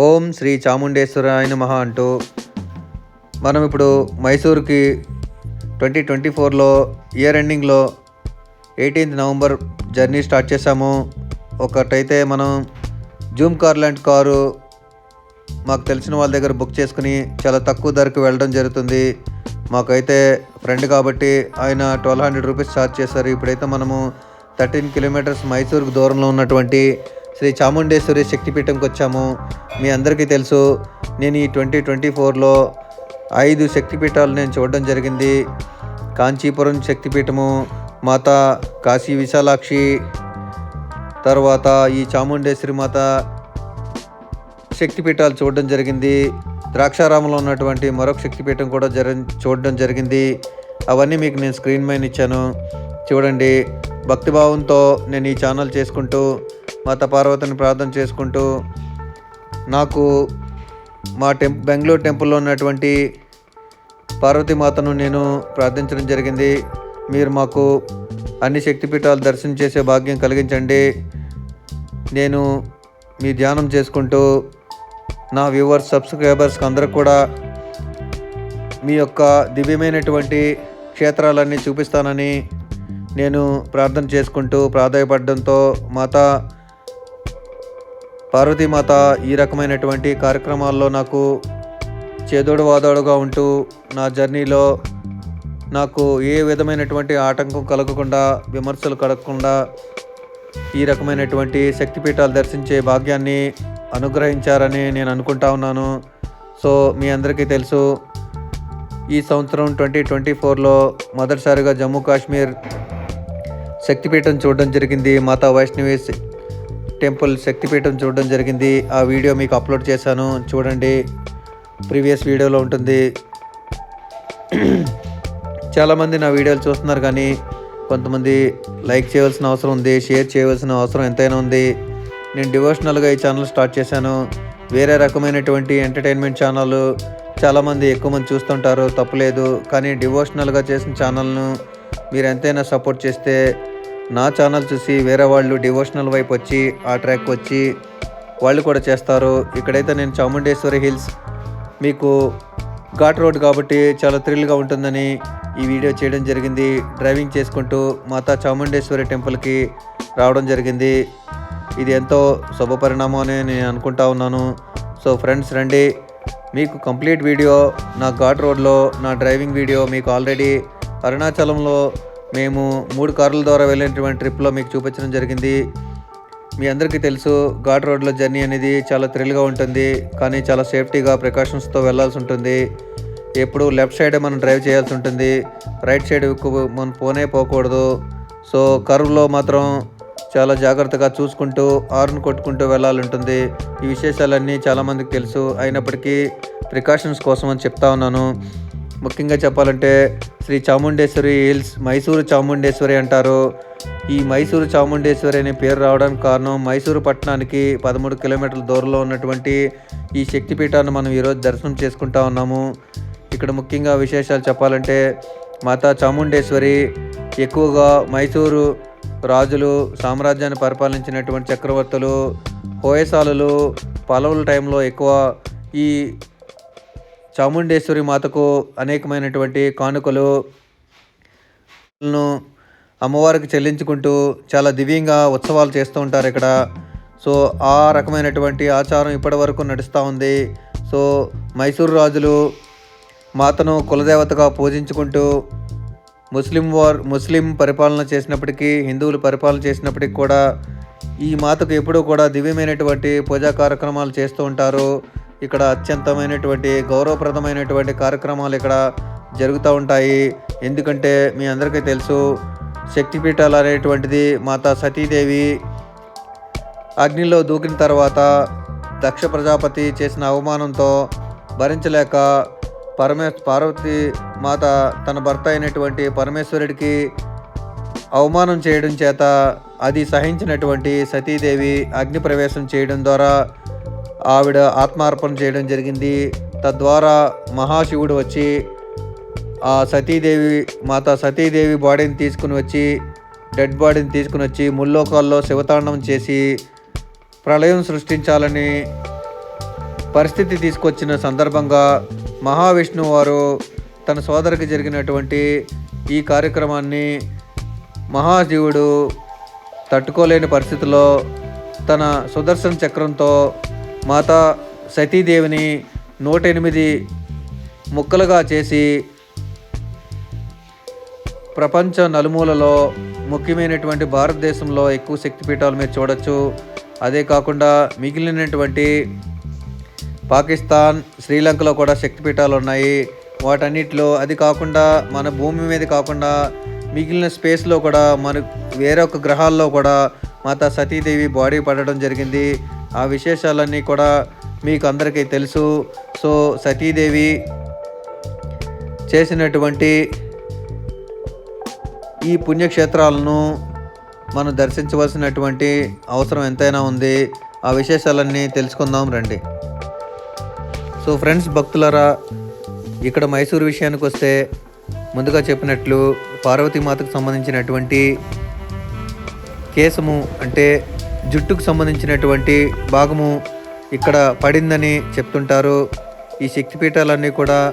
ఓం శ్రీ చాముండేశ్వరాయ నమ అంటూ మనం ఇప్పుడు మైసూర్కి ట్వంటీ ట్వంటీ ఫోర్లో ఇయర్ ఎండింగ్లో ఎయిటీన్త్ నవంబర్ జర్నీ స్టార్ట్ చేసాము ఒకటైతే మనం జూమ్ కార్ లాంటి కారు మాకు తెలిసిన వాళ్ళ దగ్గర బుక్ చేసుకుని చాలా తక్కువ ధరకు వెళ్ళడం జరుగుతుంది. మాకైతే ఫ్రెండ్ కాబట్టి ఆయన ట్వెల్వ్ హండ్రెడ్ రూపీస్ ఛార్జ్ చేశారు. ఇప్పుడైతే మనము థర్టీన్ కిలోమీటర్స్ మైసూర్కు దూరంలో ఉన్నటువంటి శ్రీ చాముండేశ్వరి శక్తిపీఠంకి వచ్చాము. మీ అందరికీ తెలుసు నేను ఈ ట్వంటీ ట్వంటీ ఫోర్లో ఐదు శక్తిపీఠాలు నేను చూడడం జరిగింది. కాంచీపురం శక్తిపీఠము మాత కాశీ విశాలాక్షి తర్వాత ఈ చాముండేశ్వరి మాత శక్తిపీఠాలు చూడడం జరిగింది. ద్రాక్షారామంలో ఉన్నటువంటి మరొక శక్తిపీఠం కూడా జర చూడడం జరిగింది. అవన్నీ మీకు నేను స్క్రీన్ మైన్ ఇచ్చాను. చూడండి భక్తిభావంతో నేను ఈ ఛానల్ చేసుకుంటూ మాత పార్వతిని ప్రార్థన చేసుకుంటూ నాకు మా టెంప్ బెంగళూరు టెంపుల్లో ఉన్నటువంటి పార్వతీమాతను నేను ప్రార్థించడం జరిగింది. మీరు మాకు అన్ని శక్తిపీఠాలు దర్శనం చేసే భాగ్యం కలిగించండి. నేను మీ ధ్యానం చేసుకుంటూ నా వ్యూవర్స్ సబ్స్క్రైబర్స్కి అందరూ కూడా మీ యొక్క దివ్యమైనటువంటి క్షేత్రాలన్నీ చూపిస్తానని నేను ప్రార్థన చేసుకుంటూ ప్రాధాయపడడంతో మాత పార్వతీమాత ఈ రకమైనటువంటి కార్యక్రమాల్లో నాకు చేదోడు వాదోడుగా ఉంటూ నా జర్నీలో నాకు ఏ విధమైనటువంటి ఆటంకం కలగకుండా విమర్శలు కలగకుండా ఈ రకమైనటువంటి శక్తిపీఠాలు దర్శించే భాగ్యాన్ని అనుగ్రహించారని నేను అనుకుంటా ఉన్నాను. సో మీ అందరికీ తెలుసు ఈ సంవత్సరం ట్వంటీ ట్వంటీ ఫోర్లో మొదటిసారిగా జమ్మూ కాశ్మీర్ శక్తిపీఠం చూడడం జరిగింది. మాతా వైష్ణవి టెంపుల్ శక్తిపీఠం చూడడం జరిగింది. ఆ వీడియో మీకు అప్లోడ్ చేశాను. చూడండి. ప్రీవియస్ వీడియోలో ఉంటుంది. చాలామంది నా వీడియోలు చూస్తున్నారు కానీ కొంతమంది లైక్ చేయవలసిన అవసరం ఉంది షేర్ చేయవలసిన అవసరం ఎంతైనా ఉంది. నేను డివోషనల్గా ఈ ఛానల్ స్టార్ట్ చేశాను. వేరే రకమైనటువంటి ఎంటర్టైన్మెంట్ ఛానల్ చాలామంది ఎక్కువ మంది చూస్తుంటారు తప్పులేదు. కానీ డివోషనల్గా చేసిన ఛానల్ను మీరు ఎంతైనా సపోర్ట్ చేస్తే నా ఛానల్ చూసి వేరే వాళ్ళు డివోషనల్ వైపు వచ్చి ఆ ట్రాక్ వచ్చి వాళ్ళు కూడా చేస్తారు. ఇక్కడైతే నేను చాముండేశ్వరి హిల్స్. మీకు ఘాట్ రోడ్ కాబట్టి చాలా థ్రిల్గా ఉంటుందని ఈ వీడియో చేయడం జరిగింది. డ్రైవింగ్ చేసుకుంటూ మాతా చాముండేశ్వరి టెంపుల్కి రావడం జరిగింది. ఇది ఎంతో శుభపరిణామం అని నేను అనుకుంటా ఉన్నాను. సో ఫ్రెండ్స్ రండి. మీకు కంప్లీట్ వీడియో నా ఘాట్ రోడ్లో నా డ్రైవింగ్ వీడియో మీకు ఆల్రెడీ అరుణాచలంలో మేము మూడు కార్ల ద్వారా వెళ్ళినటువంటి ట్రిప్లో మీకు చూపించడం జరిగింది. మీ అందరికీ తెలుసు ఘాట్ రోడ్లో జర్నీ అనేది చాలా థ్రిల్గా ఉంటుంది. కానీ చాలా సేఫ్టీగా ప్రికాషన్స్తో వెళ్ళాల్సి ఉంటుంది. ఎప్పుడు లెఫ్ట్ సైడే మనం డ్రైవ్ చేయాల్సి ఉంటుంది. రైట్ సైడ్ మనం పోనే పోకూడదు. సో కర్వ్లో మాత్రం చాలా జాగ్రత్తగా చూసుకుంటూ ఆర్న్ కొట్టుకుంటూ వెళ్ళాలి ఉంటుంది. ఈ విశేషాలన్నీ చాలామందికి తెలుసు. అయినప్పటికీ ప్రికాషన్స్ కోసం అని చెప్తా ఉన్నాను. ముఖ్యంగా చెప్పాలంటే శ్రీ చాముండేశ్వరి హిల్స్ మైసూరు చాముండేశ్వరి అంటారు. ఈ మైసూరు చాముండేశ్వరి అనే పేరు రావడానికి కారణం మైసూరు పట్టణానికి పదమూడు కిలోమీటర్ల దూరంలో ఉన్నటువంటి ఈ శక్తిపీఠాన్ని మనం ఈరోజు దర్శనం చేసుకుంటా ఉన్నాము. ఇక్కడ ముఖ్యంగా విశేషాలు చెప్పాలంటే మాతా చాముండేశ్వరి ఎక్కువగా మైసూరు రాజులు సామ్రాజ్యాన్ని పరిపాలించినటువంటి చక్రవర్తులు హోయసాలలు పలవుల టైంలో ఎక్కువ ఈ చాముండేశ్వరి మాతకు అనేకమైనటువంటి కానుకలు అమ్మవారికి చెల్లించుకుంటూ చాలా దివ్యంగా ఉత్సవాలు చేస్తూ ఉంటారు ఇక్కడ. సో ఆ రకమైనటువంటి ఆచారం ఇప్పటి వరకు నడుస్తూ ఉంది. సో మైసూరు రాజులు మాతను కులదేవతగా పూజించుకుంటూ ముస్లిం వార్ ముస్లిం పరిపాలన చేసినప్పటికీ హిందువులు పరిపాలన చేసినప్పటికీ కూడా ఈ మాతకు ఎప్పుడూ కూడా దివ్యమైనటువంటి పూజా కార్యక్రమాలు చేస్తూ ఉంటారు. ఇక్కడ అత్యంతమైనటువంటి గౌరవప్రదమైనటువంటి కార్యక్రమాలు ఇక్కడ జరుగుతూ ఉంటాయి. ఎందుకంటే మీ అందరికీ తెలుసు శక్తిపీఠాలు అనేటువంటిది మాతా సతీదేవి అగ్నిలో దూకిన తర్వాత దక్ష ప్రజాపతి చేసిన అవమానంతో భరించలేక పరమే పార్వతి మాత తన భర్త అయినటువంటి పరమేశ్వరుడికి అవమానం చేయడం చేత అది సహించినటువంటి సతీదేవి అగ్ని ప్రవేశం చేయడం ద్వారా ఆవిడ ఆత్మార్పణ చేయడం జరిగింది. తద్వారా మహాశివుడు వచ్చి ఆ సతీదేవి మాత సతీదేవి బాడీని తీసుకుని వచ్చి డెడ్ బాడీని తీసుకుని వచ్చి ముల్లోకాల్లో శివతాండం చేసి ప్రళయం సృష్టించాలని పరిస్థితి తీసుకొచ్చిన సందర్భంగా మహావిష్ణువు వారు తన సోదరికి జరిగినటువంటి ఈ కార్యక్రమాన్ని మహాశివుడు తట్టుకోలేని పరిస్థితిలో తన సుదర్శన చక్రంతో మాతా సతీదేవిని నూట ఎనిమిది ముక్కలుగా చేసి ప్రపంచ నలుమూలలో ముఖ్యమైనటువంటి భారతదేశంలో ఎక్కువ శక్తిపీఠాలు మీరు చూడొచ్చు. అదే కాకుండా మిగిలినటువంటి పాకిస్తాన్ శ్రీలంకలో కూడా శక్తిపీఠాలు ఉన్నాయి. వాటన్నిటిలో అది కాకుండా మన భూమి మీద కాకుండా మిగిలిన స్పేస్లో కూడా మన వేరొక గ్రహాల్లో కూడా మాతా సతీదేవి బాడీ పడడం జరిగింది. ఆ విశేషాలన్నీ కూడా మీకు అందరికీ తెలుసు. సో సతీదేవి చేసినటువంటి ఈ పుణ్యక్షేత్రాలను మనం దర్శించవలసినటువంటి అవసరం ఎంతైనా ఉంది. ఆ విశేషాలన్నీ తెలుసుకుందాం రండి. సో ఫ్రెండ్స్ భక్తులారా ఇక్కడ మైసూరు విషయానికి వస్తే ముందుగా చెప్పినట్లు పార్వతీమాతకు సంబంధించినటువంటి కేసము అంటే జుట్టుకు సంబంధించినటువంటి భాగము ఇక్కడ పడిందని చెప్తుంటారు. ఈ శక్తిపీఠాలన్నీ కూడా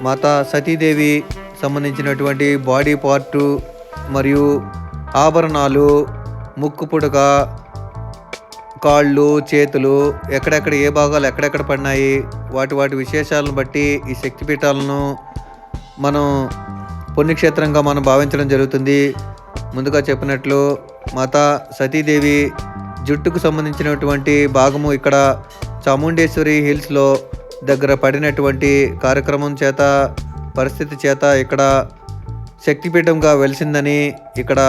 మాతా సతీదేవి సంబంధించినటువంటి బాడీ పార్టు మరియు ఆభరణాలు ముక్కు పుడక కాళ్ళు చేతులు ఎక్కడెక్కడ ఏ భాగాలు ఎక్కడెక్కడ పడినాయి వాటి వాటి విశేషాలను బట్టి ఈ శక్తిపీఠాలను మనం పుణ్యక్షేత్రంగా మనం భావించడం జరుగుతుంది. ముందుగా చెప్పినట్లు మాతా సతీదేవి జుట్టుకు సంబంధించినటువంటి భాగము ఇక్కడ చాముండేశ్వరి హిల్స్లో దగ్గర పడినటువంటి కార్యక్రమం చేత పరిస్థితి చేత ఇక్కడ శక్తిపీఠంగా వెలిసిందని ఇక్కడ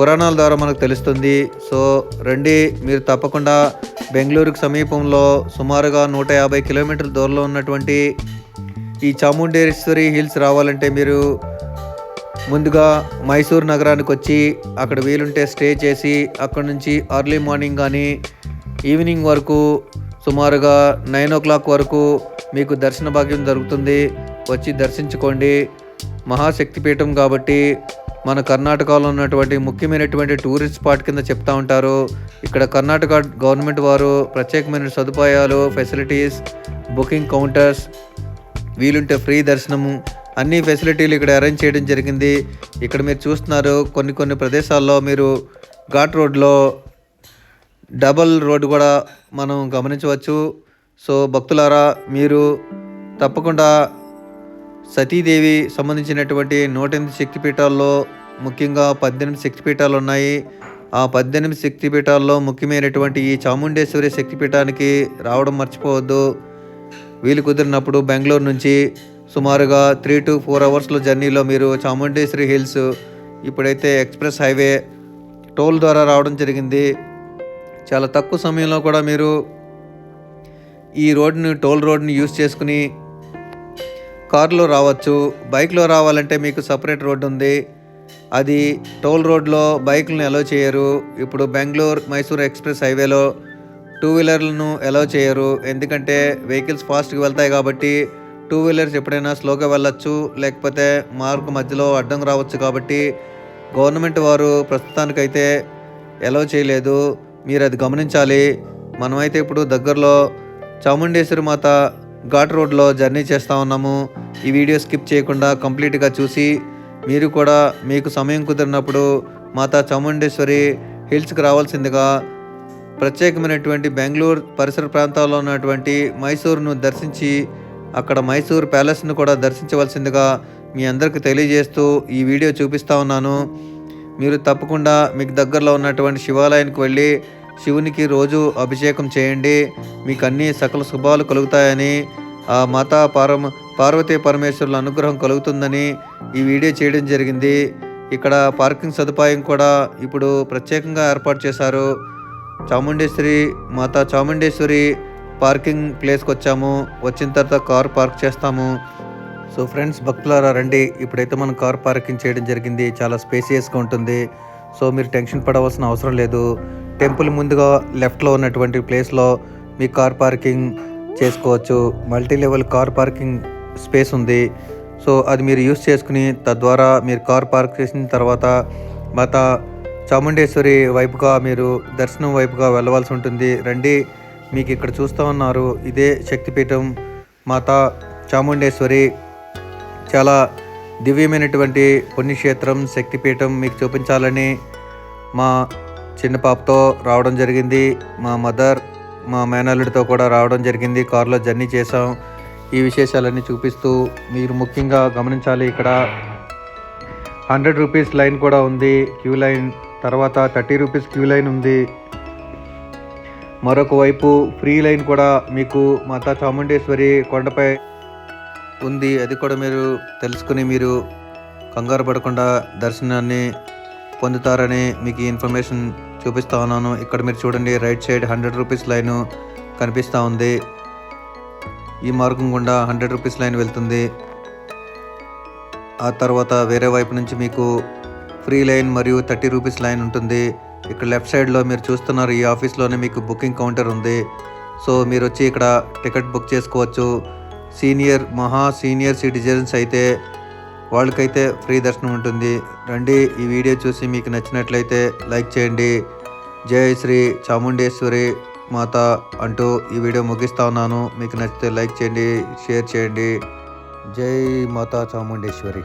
పురాణాల ద్వారా మనకు తెలుస్తుంది. సో రండి మీరు తప్పకుండా బెంగళూరుకు సమీపంలో సుమారుగా నూట యాభై కిలోమీటర్ల దూరంలో ఉన్నటువంటి ఈ చాముండేశ్వరి హిల్స్ రావాలంటే మీరు ముందుగా మైసూర్ నగరానికి వచ్చి అక్కడ వీలుంటే స్టే చేసి అక్కడ నుంచి అర్లీ మార్నింగ్ కానీ ఈవినింగ్ వరకు సుమారుగా నైన్ ఓ క్లాక్ వరకు మీకు దర్శన భాగ్యం జరుగుతుంది వచ్చి దర్శించుకోండి. మహాశక్తిపీఠం కాబట్టి మన కర్ణాటకలో ఉన్నటువంటి ముఖ్యమైనటువంటి టూరిస్ట్ స్పాట్ కింద చెప్తా ఉంటారు. ఇక్కడ కర్ణాటక గవర్నమెంట్ వారు ప్రత్యేకమైన సదుపాయాలు ఫెసిలిటీస్ బుకింగ్ కౌంటర్స్ వీలుంటే ఫ్రీ దర్శనము అన్ని ఫెసిలిటీలు ఇక్కడ అరేంజ్ చేయడం జరిగింది. ఇక్కడ మీరు చూస్తున్నారు కొన్ని కొన్ని ప్రదేశాల్లో మీరు ఘాట్ రోడ్లో డబల్ రోడ్డు కూడా మనం గమనించవచ్చు. సో భక్తులారా మీరు తప్పకుండా సతీదేవి సంబంధించినటువంటి నూట ఎనిమిది శక్తిపీఠాల్లో ముఖ్యంగా పద్దెనిమిది శక్తిపీఠాలు ఉన్నాయి. ఆ పద్దెనిమిది శక్తిపీఠాల్లో ముఖ్యమైనటువంటి ఈ చాముండేశ్వరి శక్తిపీఠానికి రావడం మర్చిపోవద్దు. వీలు కుదిరినప్పుడు బెంగళూరు నుంచి సుమారుగా త్రీ టు ఫోర్ అవర్స్లో జర్నీలో మీరు చాముండేశ్వరి హిల్స్ ఇప్పుడైతే ఎక్స్ప్రెస్ హైవే టోల్ ద్వారా రావడం జరిగింది. చాలా తక్కువ సమయంలో కూడా మీరు ఈ రోడ్ని టోల్ రోడ్ని యూస్ చేసుకుని కారులో రావచ్చు. బైక్లో రావాలంటే మీకు సపరేట్ రోడ్డు ఉంది. అది టోల్ రోడ్లో బైక్లను అలో చేయరు. ఇప్పుడు బెంగళూరు మైసూర్ ఎక్స్ప్రెస్ హైవేలో టూ వీలర్లను అలో చేయరు. ఎందుకంటే వెహికల్స్ ఫాస్ట్గా వెళ్తాయి కాబట్టి టూ వీలర్స్ ఎప్పుడైనా స్లోగా వెళ్ళొచ్చు లేకపోతే మార్కు మధ్యలో అడ్డం రావచ్చు కాబట్టి గవర్నమెంట్ వారు ప్రస్తుతానికైతే ఎలవ్ చేయలేదు. మీరు అది గమనించాలి. మనమైతే ఇప్పుడు దగ్గరలో చాముండేశ్వరి మాత ఘాట్ రోడ్లో జర్నీ చేస్తూ ఉన్నాము. ఈ వీడియో స్కిప్ చేయకుండా కంప్లీట్గా చూసి మీరు కూడా మీకు సమయం కుదిరినప్పుడు మాతా చాముండేశ్వరి హిల్స్కి రావాల్సిందిగా ప్రత్యేకమైనటువంటి బెంగళూరు పరిసర ప్రాంతాల్లో ఉన్నటువంటి మైసూరును దర్శించి అక్కడ మైసూర్ ప్యాలెస్ను కూడా దర్శించవలసిందిగా మీ అందరికీ తెలియజేస్తూ ఈ వీడియో చూపిస్తూ ఉన్నాను. మీరు తప్పకుండా మీకు దగ్గరలో ఉన్నటువంటి శివాలయానికి వెళ్ళి శివునికి రోజు అభిషేకం చేయండి. మీకు అన్ని సకల శుభాలు కలుగుతాయని ఆ మాతా పారమ పార్వతీ పరమేశ్వరుల అనుగ్రహం కలుగుతుందని ఈ వీడియో చేయడం జరిగింది. ఇక్కడ పార్కింగ్ సదుపాయం కూడా ఇప్పుడు ప్రత్యేకంగా ఏర్పాటు చేశారు. చాముండేశ్వరి మాతా చాముండేశ్వరి పార్కింగ్ ప్లేస్కి వచ్చాము వచ్చిన తర్వాత కార్ పార్క్ చేస్తాము. సో ఫ్రెండ్స్ భక్తులారా రండి. ఇప్పుడైతే మనం కార్ పార్కింగ్ చేయడం జరిగింది. చాలా స్పేసియస్గా ఉంటుంది. సో మీరు టెన్షన్ పడవలసిన అవసరం లేదు. టెంపుల్ ముందుగా లెఫ్ట్లో ఉన్నటువంటి ప్లేస్లో మీ కార్ పార్కింగ్ చేసుకోవచ్చు. Multi level car parking space ఉంది. సో అది మీరు యూస్ చేసుకుని తద్వారా మీరు కార్ పార్క్ చేసిన తర్వాత మాత చాముండేశ్వరి వైపుగా మీరు దర్శనం వైపుగా వెళ్ళవలసి ఉంటుంది. రండి. మీకు ఇక్కడ చూస్తూ ఉన్నారు. ఇదే శక్తిపీఠం మాత చాముండేశ్వరి. చాలా దివ్యమైనటువంటి పుణ్యక్షేత్రం శక్తిపీఠం మీకు చూపించాలని మా చిన్న పాపతో రావడం జరిగింది. మా మదర్ మా మేనల్లుడితో కూడా రావడం జరిగింది. కారులో జర్నీ చేసాం ఈ విశేషాలన్నీ చూపిస్తూ మీరు ముఖ్యంగా గమనించాలి ఇక్కడ. హండ్రెడ్ రూపీస్ లైన్ కూడా ఉంది. క్యూ లైన్ తర్వాత థర్టీ రూపీస్ క్యూ లైన్ ఉంది. మరొక వైపు ఫ్రీ లైన్ కూడా మీకు మాతా చాముండేశ్వరి కొండపై ఉంది. అది కూడా మీరు తెలుసుకుని మీరు కంగారు పడకుండా దర్శనాన్ని పొందుతారని మీకు ఇన్ఫర్మేషన్ చూపిస్తా ఉన్నాను. ఇక్కడ మీరు చూడండి right side hundred rupees line కనిపిస్తూ ఉంది. ఈ మార్గం గుండా హండ్రెడ్ రూపీస్ లైన్ వెళ్తుంది. ఆ తర్వాత వేరే వైపు నుంచి మీకు ఫ్రీ లైన్ మరియు థర్టీ రూపీస్ లైన్ ఉంటుంది. ఇక్కడ లెఫ్ట్ సైడ్లో మీరు చూస్తున్నారు ఈ ఆఫీస్లోనే మీకు బుకింగ్ కౌంటర్ ఉంది. సో మీరు వచ్చి ఇక్కడ టికెట్ బుక్ చేసుకోవచ్చు. సీనియర్ మహా సీనియర్ సిటిజన్స్ అయితే వాళ్ళకైతే ఫ్రీ దర్శనం ఉంటుంది. రండి ఈ వీడియో చూసి మీకు నచ్చినట్లయితే లైక్ చేయండి. జై శ్రీ చాముండేశ్వరి మాత అంటూ ఈ వీడియో ముగిస్తా ఉన్నాను. మీకు నచ్చితే లైక్ చేయండి షేర్ చేయండి. జై మాతా చాముండేశ్వరి.